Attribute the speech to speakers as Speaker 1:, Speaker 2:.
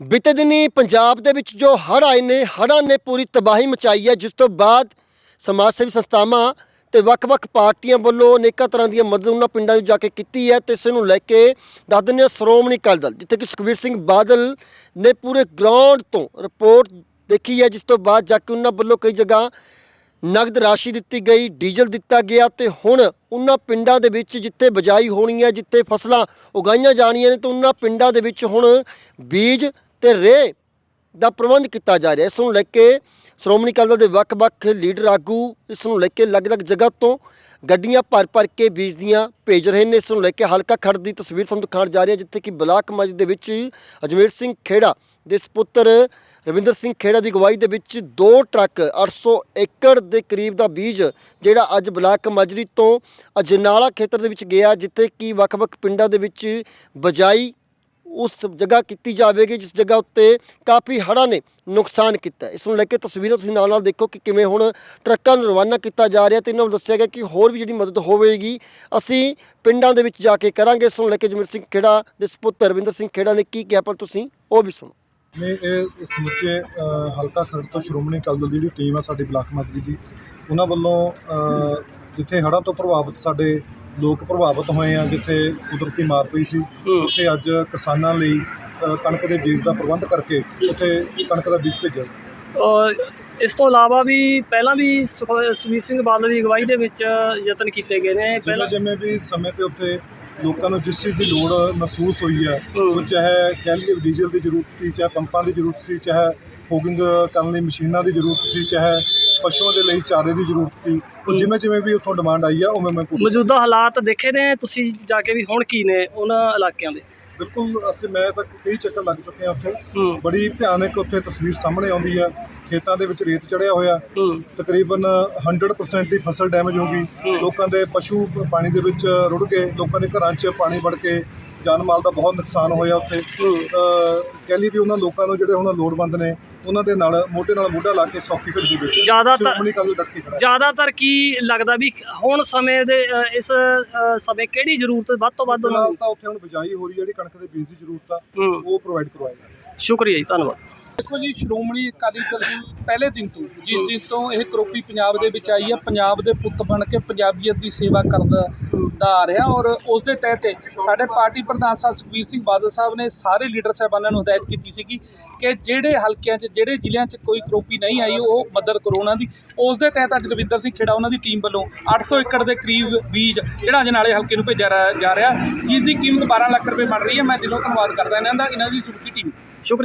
Speaker 1: ਬੀਤੇ ਦਿਨੀ ਪੰਜਾਬ ਦੇ ਵਿੱਚ ਜੋ ਹੜ੍ਹ ਆਏ ਨੇ, ਹੜ੍ਹਾਂ ਨੇ ਪੂਰੀ ਤਬਾਹੀ ਮਚਾਈ ਹੈ, ਜਿਸ ਤੋਂ ਬਾਅਦ ਸਮਾਜ ਸੇਵੀ ਸੰਸਥਾਵਾਂ ਤੇ ਵੱਖ-ਵੱਖ ਪਾਰਟੀਆਂ ਵੱਲੋਂ ਅਨੇਕਾਂ ਤਰ੍ਹਾਂ ਦੀਆਂ ਮਦਦ ਉਹਨਾਂ ਪਿੰਡਾਂ ਵਿੱਚ ਜਾ ਕੇ ਕੀਤੀ ਹੈ ਤੇ ਇਸ ਨੂੰ ਲੈ ਕੇ ਦੱਸ ਦਿੰਦੇ ਹਾਂ ਸ਼੍ਰੋਮਣੀ ਅਕਾਲੀ ਦਲ, ਜਿੱਥੇ ਕਿ ਸੁਖਬੀਰ ਸਿੰਘ ਬਾਦਲ ਨੇ ਪੂਰੇ ਗਰਾਊਂਡ ਤੋਂ ਰਿਪੋਰਟ ਦੇਖੀ ਹੈ, ਜਿਸ ਤੋਂ ਬਾਅਦ ਜਾ ਕੇ ਉਹਨਾਂ ਵੱਲੋਂ ਕਈ ਜਗ੍ਹਾ ਨਗਦ ਰਾਸ਼ੀ ਦਿੱਤੀ ਗਈ, ਡੀਜ਼ਲ ਦਿੱਤਾ ਗਿਆ ਤੇ ਹੁਣ ਉਹਨਾਂ ਪਿੰਡਾਂ ਦੇ ਵਿੱਚ ਜਿੱਥੇ ਬਜਾਈ ਹੋਣੀ ਹੈ, ਜਿੱਥੇ ਫਸਲਾਂ ਉਗਾਈਆਂ ਜਾਣੀਆਂ ਨੇ, ਤਾਂ ਉਹਨਾਂ ਪਿੰਡਾਂ ਦੇ ਵਿੱਚ ਹੁਣ ਬੀਜ ਤੇ ਰੇਹ ਦਾ ਪ੍ਰਬੰਧ ਕੀਤਾ ਜਾ ਰਿਹਾ। ਇਸ ਨੂੰ ਲੈ ਕੇ ਸ਼੍ਰੋਮਣੀ ਅਕਾਲੀ ਦਲ ਦੇ ਵੱਖ-ਵੱਖ ਲੀਡਰ ਆਗੂ ਇਸ ਨੂੰ ਲੈ ਕੇ ਅਲੱਗ-ਅਲੱਗ ਜਗ੍ਹਾ ਤੋਂ ਗੱਡੀਆਂ ਭਰ-ਭਰ ਕੇ ਬੀਜ ਦੀਆਂ ਭੇਜ ਰਹੇ ਨੇ। ਇਸ ਨੂੰ ਲੈ ਕੇ ਹਲਕਾ ਖੜ ਦੀ ਤਸਵੀਰ ਤੁਹਾਨੂੰ ਦਿਖਾਉਣ ਜਾ ਰਹੀ ਹੈ, ਜਿੱਥੇ ਕਿ ਬਲਾਕ ਮੱਝ ਦੇ ਵਿੱਚ ਅਜਮੇਰ ਸਿੰਘ ਖੇੜਾ ਦੇ ਸੁਪੁੱਤਰ ਰਵਿੰਦਰ ਸਿੰਘ ਖੇੜਾ ਦੀ ਅਗਵਾਈ ਦੇ ਵਿੱਚ ਦੋ ਟਰੱਕ 800 ਏਕੜ ਦੇ ਕਰੀਬ ਦਾ ਬੀਜ ਜਿਹੜਾ ਅੱਜ ਬਲਾਕ ਮਾਜਰੀ ਤੋਂ ਅਜਨਾਲਾ ਖੇਤਰ ਦੇ ਵਿੱਚ ਗਿਆ, ਜਿੱਥੇ ਕਿ ਵੱਖ-ਵੱਖ ਪਿੰਡਾਂ ਦੇ ਵਿੱਚ ਬਜਾਈ ਉਸ ਜਗ੍ਹਾ ਕੀਤੀ ਜਾਵੇਗੀ ਜਿਸ ਜਗ੍ਹਾ ਉੱਤੇ ਕਾਫੀ ਹੜ੍ਹਾਂ ਨੇ ਨੁਕਸਾਨ ਕੀਤਾ। ਇਸ ਨੂੰ ਲੈ ਕੇ ਤਸਵੀਰਾਂ ਤੁਸੀਂ ਨਾਲ ਨਾਲ ਦੇਖੋ ਕਿ ਕਿਵੇਂ ਹੁਣ ਟਰੱਕਾਂ ਨੂੰ ਰਵਾਨਾ ਕੀਤਾ ਜਾ ਰਿਹਾ ਤੇ ਇਹਨਾਂ ਨੂੰ ਦੱਸਿਆ ਗਿਆ ਕਿ ਹੋਰ ਵੀ ਜਿਹੜੀ ਮਦਦ ਹੋਵੇਗੀ, ਅਸੀਂ ਪਿੰਡਾਂ ਦੇ ਵਿੱਚ ਜਾ ਕੇ ਕਰਾਂਗੇ। ਇਸ ਨੂੰ ਲੈ ਕੇ ਜਮੀਰ ਸਿੰਘ ਖੇੜਾ ਦੇ ਸੁਪੁੱਤਰ ਰਵਿੰਦਰ ਸਿੰਘ ਖੇੜਾ ਨੇ ਕੀ ਕਿਹਾ, ਪਰ ਤੁਸੀਂ ਉਹ ਵੀ ਸੁਣੋ।
Speaker 2: ਨੇ ਇਹ ਸਮੁੱਚੇ ਹਲਕਾ ਖਰੜ ਤੋਂ ਸ਼੍ਰੋਮਣੀ ਅਕਾਲੀ ਦਲ ਦੀ ਜਿਹੜੀ ਟੀਮ ਆ ਸਾਡੀ ਬਲਾਕ ਮੰਤਰੀ ਦੀ, ਉਹਨਾਂ ਵੱਲੋਂ ਜਿੱਥੇ ਹੜ੍ਹਾਂ ਤੋਂ ਪ੍ਰਭਾਵਿਤ ਸਾਡੇ ਲੋਕ ਪ੍ਰਭਾਵਿਤ ਹੋਏ ਆ ਜਿੱਥੇ ਕੁਦਰਤੀ ਮਾਰ ਪਈ ਸੀ। ਉੱਥੇ ਅੱਜ ਕਿਸਾਨਾਂ ਲਈ ਕਣਕ ਦੇ ਬੀਜ ਦਾ ਪ੍ਰਬੰਧ ਕਰਕੇ ਉੱਥੇ ਕਣਕ ਦਾ ਬੀਜ ਭੇਜਿਆ।
Speaker 3: ਔਰ ਇਸ ਤੋਂ ਇਲਾਵਾ ਵੀ ਪਹਿਲਾਂ ਵੀ ਸੁਖ- ਸੁਖਬੀਰ ਸਿੰਘ ਬਾਦਲ ਦੀ ਅਗਵਾਈ ਦੇ ਵਿੱਚ ਯਤਨ ਕੀਤੇ ਗਏ ਨੇ। ਪਹਿਲਾਂ
Speaker 2: ਜਿਵੇਂ ਵੀ ਸਮੇਂ ਤੇ ਉੱਥੇ ਲੋਕਾਂ ਨੂੰ ਜਿਸ ਚੀਜ਼ ਦੀ ਲੋੜ ਮਹਿਸੂਸ ਹੋਈ ਹੈ
Speaker 3: ਹੂੰ।
Speaker 2: ਉਹ ਚਾਹੇ ਕਹਿ ਲਈਏ ਡੀਜ਼ਲ ਦੀ ਜ਼ਰੂਰਤ ਸੀ ਚਾਹੇ ਪੰਪਾਂ ਦੀ ਜ਼ਰੂਰਤ ਸੀ ਚਾਹੇ ਫੋਗਿੰਗ ਕਰਨ ਲਈ ਮਸ਼ੀਨਾਂ ਦੀ ਜ਼ਰੂਰਤ ਸੀ ਚਾਹੇ ਪਸ਼ੂਆਂ ਦੇ ਲਈ ਚਾਰੇ ਦੀ ਜ਼ਰੂਰਤ ਸੀ। ਉਹ। ਜਿਵੇਂ ਜਿਵੇਂ ਵੀ ਉੱਥੋਂ ਡਿਮਾਂਡ ਆਈ ਆ ਉਵੇਂ ਮੈਂ ਪੂਰੀ
Speaker 3: ਮੌਜੂਦਾ ਹਾਲਾਤ ਦੇਖੇ ਨੇ ਤੁਸੀਂ ਜਾ ਕੇ ਵੀ ਹੁਣ ਕੀ ਨੇ ਉਹਨਾਂ ਇਲਾਕਿਆਂ ਦੇ?
Speaker 2: ਬਿਲਕੁਲ ਅਸੀਂ ਮੈਂ ਤਾਂ ਕਈ ਚੱਕਰ ਲੱਗ ਚੁੱਕੇ ਆ ਉੱਥੇ। ਬੜੀ ਭਿਆਨਕ ਉੱਥੇ ਤਸਵੀਰ ਸਾਹਮਣੇ ਆਉਂਦੀ ਆ। ਖੇਤਾਂ ਦੇ ਵਿੱਚ ਰੇਤ ਚੜਿਆ ਹੋਇਆ। ਤਕਰੀਬਨ 100% ਦੀ ਫਸਲ ਡੈਮੇਜ ਹੋ ਗਈ। ਲੋਕਾਂ ਦੇ ਪਸ਼ੂ ਪਾਣੀ ਦੇ ਵਿੱਚ ਰੁੜ ਗਏ। ਲੋਕਾਂ ਦੇ ਘਰਾਂ 'ਚ ਪਾਣੀ ਵੜ ਕੇ ਜਾਨ ਮਾਲ ਦਾ ਬਹੁਤ ਨੁਕਸਾਨ ਹੋਇਆ ਉੱਥੇ। ਕਹਿ ਲਈ ਵੀ ਉਹਨਾਂ ਲੋਕਾਂ ਨੂੰ ਜਿਹੜੇ ਹੁਣ ਲੋੜਵੰਦ ਨੇ ਉਹਨਾਂ ਦੇ ਨਾਲ ਮੋਢੇ ਨਾਲ ਮੋਢਾ ਲਾ ਕੇ ਸੌਖੀ ਘੜੀ ਦੇ ਵਿੱਚ
Speaker 3: ਜ਼ਿਆਦਾਤਰ-
Speaker 2: ਸ਼੍ਰੋਮਣੀ ਅਕਾਲੀ ਦਲ ਡਟ ਕੇ ਖੜਾ ਹੈ।
Speaker 3: ਜ਼ਿਆਦਾਤਰ ਕੀ ਲੱਗਦਾ ਵੀ ਹੁਣ ਸਮੇਂ ਦੇ ਅ, ਇਸ ਅ, ਸਮੇਂ ਕਿਹੜੀ ਜ਼ਰੂਰਤ ਵੱਧ ਤੋਂ ਵੱਧ ਉਹਨਾਂ
Speaker 2: ਫਿਲਹਾਲ
Speaker 3: ਨੂੰ
Speaker 2: ਤਾਂ ਉੱਥੇ ਹੁਣ ਬਿਜਾਈ ਹੋ ਰਹੀ ਹੈ ਜਿਹੜੀ ਕਣਕ ਦੇ ਬੀਜ ਦੀ ਜ਼ਰੂਰਤ ਆ
Speaker 3: ਹੂੰ।
Speaker 2: ਉਹ ਪ੍ਰੋਵਾਈਡ ਹੈ।
Speaker 3: ਸ਼ੁਕਰੀਆ ਜੀ ਧੰਨਵਾਦ।
Speaker 4: ਦੇਖੋ ਜੀ, ਸ਼੍ਰੋਮਣੀ ਅਕਾਲੀ ਦਲ ਦੀ ਪਹਿਲੇ ਦਿਨ ਤੋਂ, ਜਿਸ ਦਿਨ ਤੋਂ ਇਹ ਕਰੋਪੀ ਪੰਜਾਬ ਦੇ ਵਿੱਚ ਆਈ ਹੈ, ਪੰਜਾਬ ਦੇ ਪੁੱਤ ਬਣ ਕੇ ਪੰਜਾਬੀਅਤ ਦੀ ਸੇਵਾ ਕਰਦਾ ਦਾ ਆ ਰਿਹਾ ਔਰ ਉਸ ਦੇ ਤਹਿਤ ਸਾਡੇ ਪਾਰਟੀ ਪ੍ਰਧਾਨ ਸਾਹਿਬ ਸੁਖਬੀਰ ਸਿੰਘ ਬਾਦਲ ਸਾਹਿਬ ਨੇ ਸਾਰੇ ਲੀਡਰ ਸਾਹਿਬਾਨਾਂ ਨੂੰ ਹਦਾਇਤ ਕੀਤੀ ਸੀਗੀ ਕਿ ਜਿਹੜੇ ਹਲਕਿਆਂ 'ਚ, ਜਿਹੜੇ ਜ਼ਿਲ੍ਹਿਆਂ 'ਚ ਕੋਈ ਕਰੋਪੀ ਨਹੀਂ ਆਈ, ਉਹ ਮਦਦ ਕਰੋ ਉਹਨਾਂ ਦੀ। ਉਸ ਦੇ ਤਹਿਤ ਅੱਜ ਰਵਿੰਦਰ ਸਿੰਘ ਖੇੜਾ ਉਹਨਾਂ ਦੀ ਟੀਮ ਵੱਲੋਂ 800 ਏਕੜ ਦੇ ਕਰੀਬ ਬੀਜ ਜਿਹੜਾ ਅਜਨਾਲੇ ਹਲਕੇ ਨੂੰ ਭੇਜਿਆ ਜਾ ਰਿਹਾ, ਜਿਸ ਦੀ ਕੀਮਤ 12 ਲੱਖ ਰੁਪਏ ਬਣ ਰਹੀ ਹੈ। ਮੈਂ ਦਿਲੋਂ ਧੰਨਵਾਦ ਕਰਦਾ ਇਹਨਾਂ ਦਾ, ਇਹਨਾਂ ਦੀ ਸਮੁੱਚੀ ਟੀਮ।
Speaker 3: ਸ਼ੁਕਰੀਆ।